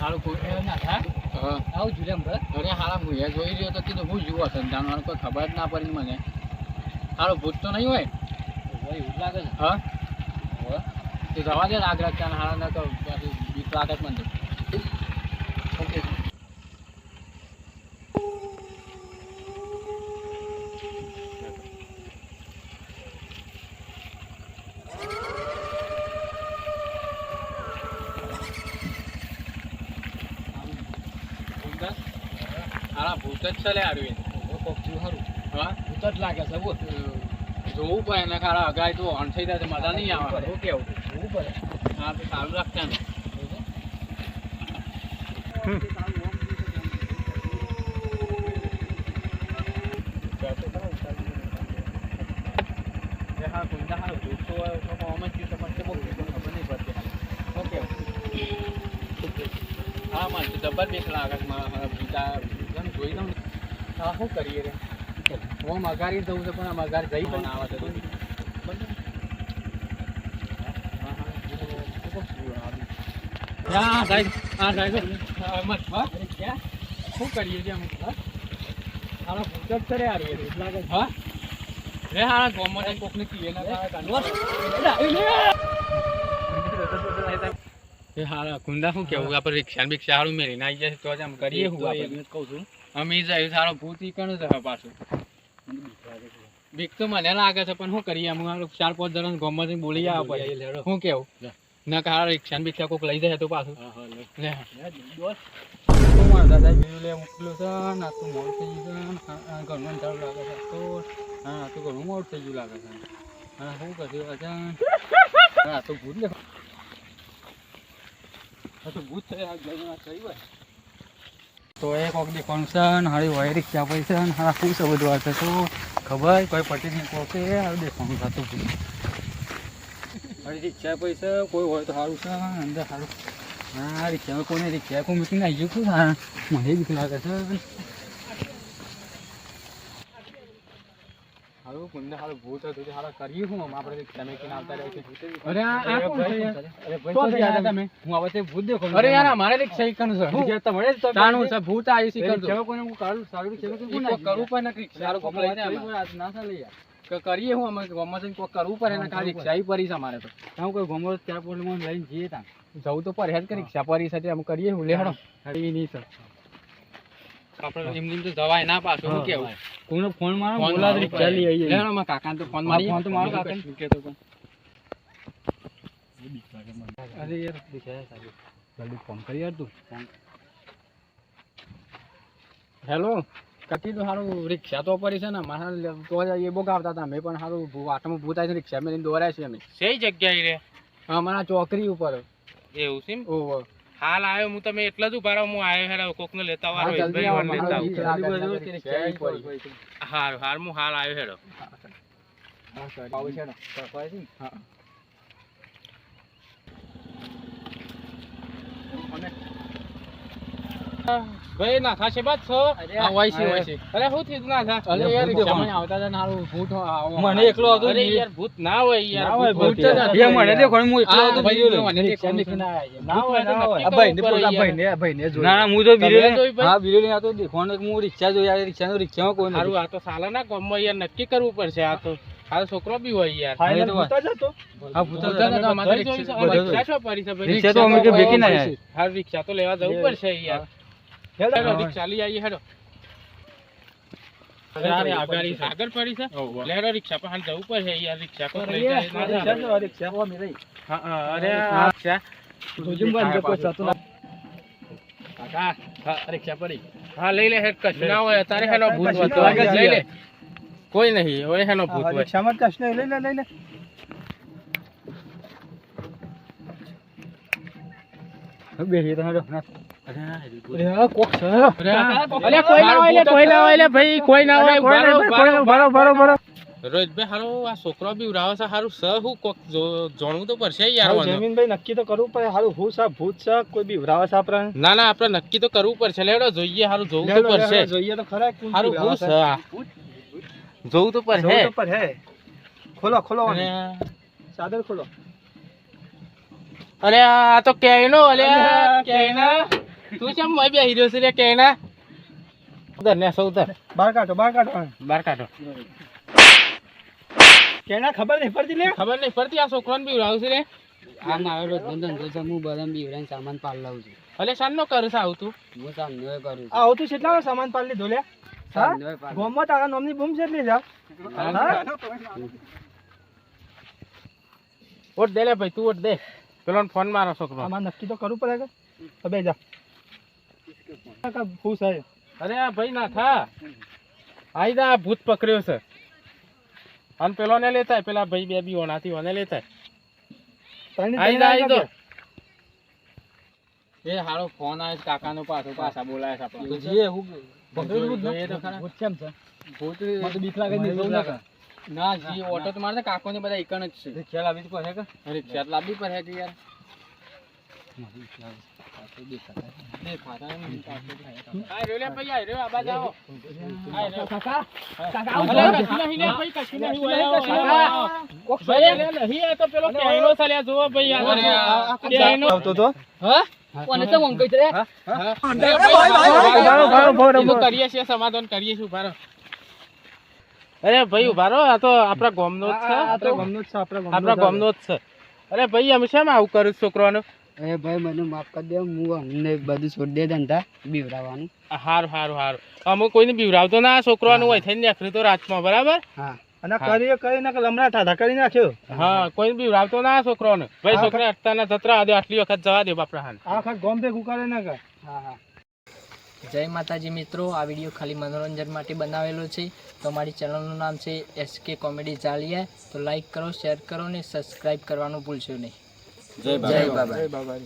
હાલો કોઈ ના થાય. આવું જુલેમ ભાઈ અરે હારા હું જોઈ રહ્યો તો કીધું હું જુઓ સંતાન વાળું કોઈ ખબર જ ના પડી મને. હારો ભૂત તો નહીં હોય? હોય એવું લાગે છે. હા? તો જવા દે રાગ રાખતા હારા ના તો બીક લાગે મને ઓકે. જ છે હારું. હા? ઉતર લાગે છે બોલ જોવું પડે એને ખારા અગાય તો ઓન થઈ જાય મજા નહીં આવે. શું કેવું જોવું પડે. હા તો સારું રાખતા ને હા મને જબર બીક લાગે છે મારા એમ જોઈ લઉં હા શું કરીએ રે? હું મગારી જવું છે પણ મગાર જઈ પણ આવે તો હા સાહેબ હા. સાહેબ શું કરીએ છીએ અમે? હારા એ લાગે હા? રે હારા ગોમમાં કોકને કીએ ના એ હારા કુંડા શું કેવું? આપણે રિક્ષા બિક્ષા હારું મેળીને આવી જશે તો જ આમ કરીએ હું આપણે? કહું છું. અમે જાય સારો ભૂત ઈ કણ છે પાછું. બીક. બીક તો મને લાગે છે પણ શું કરીએ? અમે ચાર પાંચ જણા ગોમમાંથી બોલી આવે પડે શું કેવું? ના કે હારા રિક્ષા બિક્ષા કોક લઈ જાય તો પાછું. લે. મારા દાદા બીજું લે મોકલ્યું છે ના તું તો થઈ ગયું છે ઘરનું લાગે છે તો હા આ તો ઘણું મોડું થઈ ગયું લાગે છે. હા શું કર્યું હા તો ભૂત લે. હા તો ભૂત કઈ હોય? તો એ કોક દી ફંક્શન હારી હોય રિક્ષા પૈસા હા શું છે બધું આ તો ખબર? કોઈ પટી નહીં, કોકે હારું દેખાવાનું થતું ભૂત હારી રિક્ષા પૈસા કોઈ હોય તો સારું છે અંદર સારું હા, રિક્ષામાં કોને રિક્ષા કોઈ મૂકીને આવી ગયું મને બીક લાગે છે. હારું હાલ ભૂત હતું હારું કરીએ હું આપણે તમે કે આવતા રહે છે અરે આ કોણ છે અરે ભાઈ, તો તમે? હું હવે તે ભૂત દેખો અરે યાર અમારે સહી ઈકણ છે. જે તમારે તો તાણું છે ભૂત આવી સી રિક્ષા ઈકણ કોને હું કાળું સારું છે કે ઈ કરું પણ કરવું પડે રિક્ષા સારું કોક લઈ લઈને આજ ના ચાલે યાર. કે કરીએ હું અમે ગામમાં જઈને કોક કરવું પડે ને હા, રિક્ષા પડી છે અમારે તો. હું કોઈ ગોમો ત્યાં પોટમાં લઈને જઈએ તાં. જવું તો પડે જ કે રિક્ષા પડી છે અમે કરીએ હું લેહડો ઈ નહીં સર. આપણે એમ એમ તો જવાય ના પાછું શું કેવું કોઈનો ફોન મારો ફોન બોલા મારો રિક્ષા લઈ આવીએ. લેહડો મારા કાકાને તો ફોન હા, ફોન તો મારો બીજું કાકાને. કશું પણ. અરે યાર રિક્ષા સારી. જલ્દી ફોન કરી યાર તું. હેલો. કતી તો સારું રિક્ષા તો પડી છે ને મારા તો એ બહુ ગાવતા હતા. અમે પણ સારું ભૂ- વાટમાં ભૂત છે રિક્ષા મેં દોરાય છે અમે. કઈ જગ્યાએ રે? અમારા ચોકરી ઉપર. એવું છે? ઓહો. હાલ આવ્યો હું તમે એટલા જ ઊભા રહો હું આવ્યો હેરા કોકને લેતા વાળો મારા લેતા. હાર હાર હું હાલ આવ્યો હેડો આવું છે ને? હા. ભાઈ નાથા છે બાદ છો હા, હોય છે, હોય છે. અરે શું થયું અરે યાર દેખાણ. આવતા હતા ને ભૂત મને એકલો હતો અરે યાર ભૂત ના હોય યાર ભૂત ભૂત. હોય. મને દેખો, હું એકલો આ ભાઈ બીજો જો. મને રિક્ષા દેખો, ના હોય, હોય. હું તો. હા, આવતો હું રિક્ષા કોઈ નથી. હારું આ તો સાલા ના ગામમાં યાર નક્કી કરવું પડશે આ તો આ છોકરો બી હોય યાર હા, અમારે રિક્ષા- જોઈ છે, રિક્ષા શું પડી છે ભાઈ? રિક્ષા તો અમે કે બેકી ના જાય. હાલ રિક્ષા તો લેવા જવું પડશે યાર હેડો. રિક્ષા લઈ આવીએ હેડો. અરે આગળ આગળ પડી છે. લેડો રિક્ષા પર હાલ જવું પડશે યાર રિક્ષા પર લઈ રિક્ષા જાય. રિક્ષા ઓ મેરે હા, અરે રિક્ષા. જોજું બંધ, કોઈ થતું કાકા, હા, રિક્ષા પડી. હા લઈ લે હેડ કશ ના હોય તારે હેનો ભૂત હતો લઈ લે. કોઈ નહીં હવે હેનો ભૂત હોય. રિક્ષામાં જ કશ નહીં. લઈ લે, લઈ લે. હવે બેસીએ તો હેડો. ના છોકરો બી ઉડાવે હારું સ કોક જાણવું તો પડશે નક્કી તો કરવું પડે સારું હું સા ભૂત છે કોઈ બી ઉભરાવે છે ના ના આપણે નક્કી તો કરવું પડશે લેડો જોઈએ સારું જોવું તો પડશે જોઈએ તો ખરા સારું હું. છે જોવું તો પડશે. ખોલો ખોલો ચાદર ખોલો અરે આ તો કેનો અરે કેના તું ચમ મોય બે હીરો છે રે કેના ઉધર ને સૌ ઉધર બાર કાઢો બાર કાઢો બાર કાઢો. કેના ખબર નહીં પડતી લે ખબર નહીં પડતી આ છોકરાને બીવરાવું છે રે? આ મારો ધંધો છે હું બધા બીવડાને સામાન પાલ લાવું છું. અલે શાન નો કરું છે આવતું તું. હું સામનો કરું આ આ છે કેટલા સામાન પાલ લીધો લે. ગોમમાં તારા નામની બૂમ છે એટલી જા ઓટ દે લે ભાઈ તું ઓટ દે. પેલો ફોન મારો છોકરો. આમાં નક્કી તો કરવું પડે કે? હવે જા. અરે આ ભાઈ ના થા. આઈ આ ભૂત પકડ્યો છે. અને પેલો ને લેતા પેલા ભાઈ બે બી ઓનાથી ઓને લેતા આઈ દા એ હારો ફોન આવે કાકા નો પાછો પાછા બોલાય છે તો જે હું ને? ભૂત કેમ છે? ભૂત મને બીક લાગે નહીં, મને ના ના જી ઓટો તો મારે કાકો ને બધા એકણ જ છે. ખ્યાલ આવી જ પડે કે? અરે ખ્યાલ લાવવી પડે છે. યાર સમાધાન કરીએ છીએ અરે ભાઈ ઊભા રહો. આ તો આપણા ગામનો જ છે. આપણા ગામનો જ છે. આપણા ગામનો આપણા જ છે. અરે ભાઈ અમે શેમ આવું કરું છોકરાનું? એ ભાઈ મને માફ કરી દે હું અમને બધું છોડી દે ધંધા બીવડાવવાનું. હારું હારું હારું. અમુક કોઈને બીવરાવતો ના છોકરાનું હોય થઈને નીકળ્યું તો રાતમાં બરાબર? હા. અને કરી કરીને હમણાં લમણા ઠાઠા કરી નાખ્યો. હા કોઈને બીવરાવતો ના છોકરાને ભાઈ છોકરા છોકરા અટતાના જતરા દે આટલી વખત જવા દે બાપરા હાલ આ ખાસ ગોમ ભેગું કરે ના કર હા હા. જય માતાજી મિત્રો આ વીડિયો ખાલી મનોરંજન માટે બનાવેલો છે. તો અમારી ચેનલનું નામ છે એસકે કોમેડી ચાલીએ તો લાઈક કરો શેર કરો ને સબસ્ક્રાઈબ કરવાનું ભૂલશો નહીં. જય બાબા. જય બાબા.